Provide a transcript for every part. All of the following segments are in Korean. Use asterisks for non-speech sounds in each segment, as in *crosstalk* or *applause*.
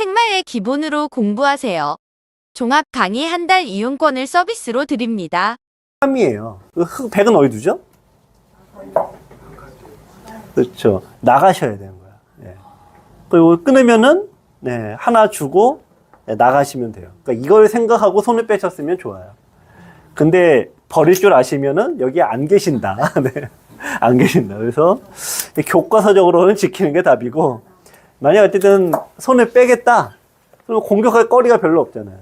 핵마의 기본으로 공부하세요. 종합 강의 한 달 이용권을 서비스로 드립니다. 3이에요. 그 흑, 100은 어디 두죠? 그렇죠. 나가셔야 되는 거야. 예. 그리고 끊으면은, 네, 하나 주고, 네, 나가시면 돼요. 그러니까 이걸 생각하고 손을 빼셨으면 좋아요. 근데 버릴 줄 아시면은 여기 안 계신다. *laughs* 네. 안 계신다. 그래서 교과서적으로는 지키는 게 답이고, 만약 어쨌든 손을 빼겠다. 그럼 공격할 거리가 별로 없잖아요.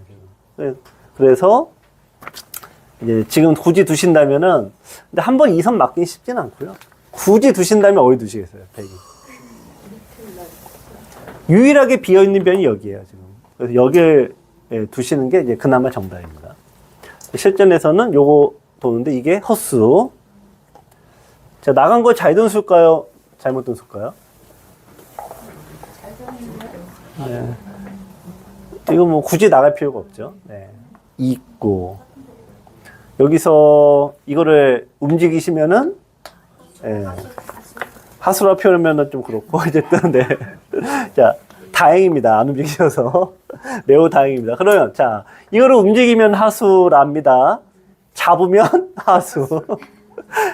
지금. 그래서 이제 지금 굳이 두신다면은 근데 한번 2선 맞긴 쉽진 않고요. 굳이 두신다면 어디 두시겠어요? 100이. 유일하게 비어 있는 변이 여기에요, 지금. 그래서 여기에 예, 두시는 게 이제 그나마 정답입니다. 실전에서는 요거 도는데 이게 헛수. 자, 나간 거잘든 수일까요? 잘못 든 수일까요? 네. 이거 뭐 굳이 나갈 필요가 없죠. 네. 있고. 여기서 이거를 움직이시면은, 예. 하수라 표현하면은 좀 그렇고, *laughs* 어쨌든, 네. 자, 다행입니다. 안 움직이셔서. *laughs* 매우 다행입니다. 그러면, 자, 이거를 움직이면 하수랍니다. 잡으면 *laughs* 하수.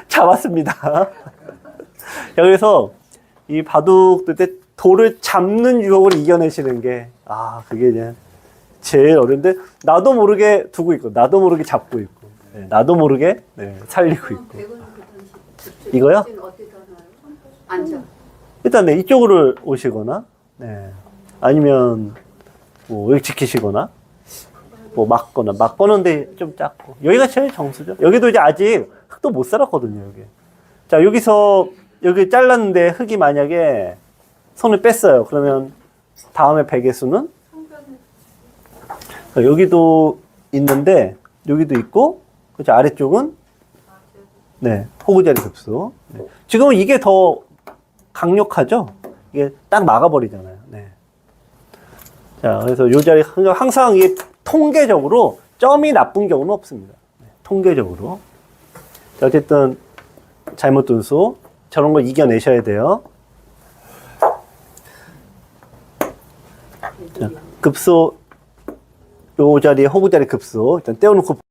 잡았습니다. 여기서 이 바둑 때 돌을 잡는 유혹을 이겨내시는 게, 아, 그게 이제 제일 어려운데, 나도 모르게 두고 있고, 나도 모르게 잡고 있고, 네, 나도 모르게 네, 살리고 있고. 이거요? 앉아. 일단 네, 이쪽으로 오시거나, 네. 아니면, 뭐, 지키시거나, 뭐, 막거나, 막거는데 좀 작고. 여기가 제일 정수죠. 여기도 이제 아직 흙도 못 살았거든요, 여기. 자, 여기서, 여기 잘랐는데 흙이 만약에 손을 뺐어요. 그러면 다음에 베개 수는? 자, 여기도 있는데, 여기도 있고, 그죠 아래쪽은? 네, 호구자리 급수. 네. 지금은 이게 더 강력하죠? 이게 딱 막아버리잖아요. 네. 자, 그래서 요 자리 항상 이게 통계적으로 점이 나쁜 경우는 없습니다. 네, 통계적으로. 자, 어쨌든 잘못 둔수 저런 거 이겨내셔야 돼요. 급소 요 자리에 호구 자리 급소 일단 떼어놓고